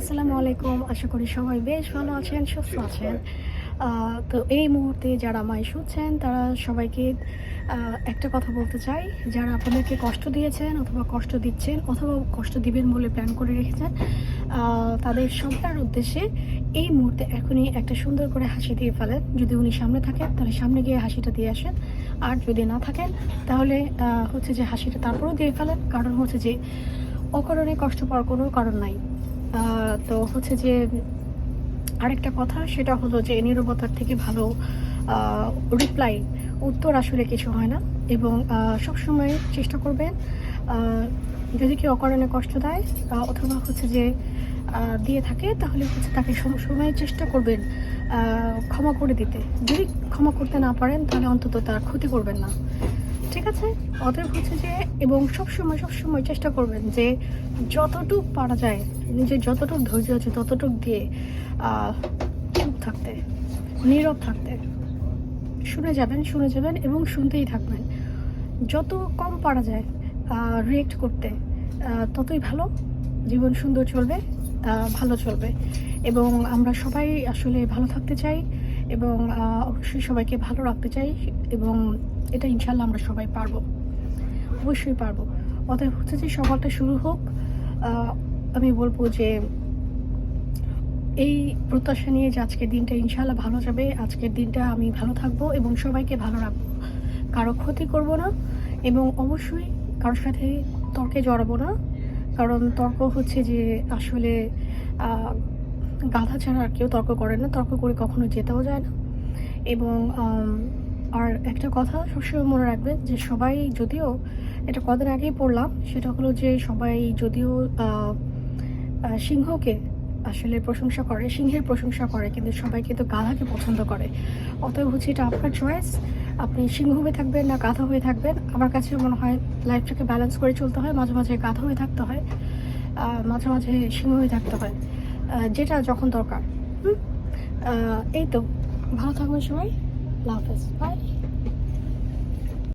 আসসালামু আলাইকুম। আশা করি সবাই বেশ ভালো আছেন, সুস্থ আছেন। তো এই মুহূর্তে যারা আমায় শুনছেন, তারা সবাইকে একটা কথা বলতে চাই। যারা আপনাদেরকে কষ্ট দিয়েছেন অথবা কষ্ট দিচ্ছেন অথবা কষ্ট দিবেন বলে প্ল্যান করে রেখেছেন তাদের সবার উদ্দেশ্যে এই মুহূর্তে এখনই একটা সুন্দর করে হাসি দিয়ে ফেলেন। যদি উনি সামনে থাকেন, তাহলে সামনে গিয়ে হাসিটা দিয়ে আসেন। আর যদি না থাকেন, তাহলে হচ্ছে যে হাসিটা তারপরেও দিয়ে ফেলেন। কারণ হচ্ছে যে, অকারণে কষ্ট পাওয়ার কোনো কারণ নাই। তো হচ্ছে যে আরেকটা কথা, সেটা হলো যে নিরবতার থেকে ভালো রিপ্লাই উত্তর আসলে কিছু হয় না এবং সবসময় চেষ্টা করবেন যদি কেউ অকারণে কষ্ট দেয় অথবা হচ্ছে যে দিয়ে থাকে, তাহলে হচ্ছে তাকে সবসময় চেষ্টা করবেন ক্ষমা করে দিতে। যদি ক্ষমা করতে না পারেন, তাহলে অন্তত তার ক্ষতি করবেন না। ঠিক আছে? অতএব হচ্ছে যে, এবং সবসময় সবসময় চেষ্টা করবেন যে, যতটুক পারা যায় নিজের যতটুক ধৈর্য আছে, ততটুক দিয়ে চুপ থাকতে, নীরব থাকতে, শুনে যাবেন শুনে যাবেন এবং শুনতেই থাকবেন। যত কম পারা যায় রিয়েক্ট করতে ততই ভালো। জীবন সুন্দর চলবে ভালো চলবে। এবং আমরা সবাই আসলে ভালো থাকতে চাই এবং অবশ্যই সবাইকে ভালো রাখতে চাই এবং এটা ইনশাল্লাহ আমরা সবাই পারব। অবশ্যই পারব। অতএব হচ্ছে যে সকালটা শুরু হোক আমি বলব যে এই প্রত্যাশা নিয়ে যে আজকের দিনটা ইনশাল্লাহ ভালো যাবে, আজকের দিনটা আমি ভালো থাকব এবং সবাইকে ভালো রাখব। কারও ক্ষতি করব না এবং অবশ্যই কারোর সাথে তর্কে জড়াবো না। কারণ তর্ক হচ্ছে যে আসলে গাধা ছাড়া আর কেউ তর্ক করে না, তর্ক করে কখনো যেতেও যায় না। এবং আর একটা কথা সবসময় মনে রাখবেন যে সবাই যদিও, এটা কদিন আগেই পড়লাম, সেটা হলো যে সবাই যদিও সিংহকে আসলে প্রশংসা করে, সিংহের প্রশংসা করে, কিন্তু সবাই কিন্তু গাধাকে পছন্দ করে। অতএব হচ্ছে এটা আপনার চয়েস আপনি সিংহ হয়ে থাকবেন না গাধা হয়ে থাকবেন। আমার কাছে মনে হয় লাইফটাকে ব্যালেন্স করে চলতে হয়, মাঝে মাঝে গাধা হয়ে থাকতে হয় মাঝে মাঝে সিংহ হয়ে থাকতে হয় যেটা যখন দরকার? এই তো। ভালো থাকবেন সবাই। Love by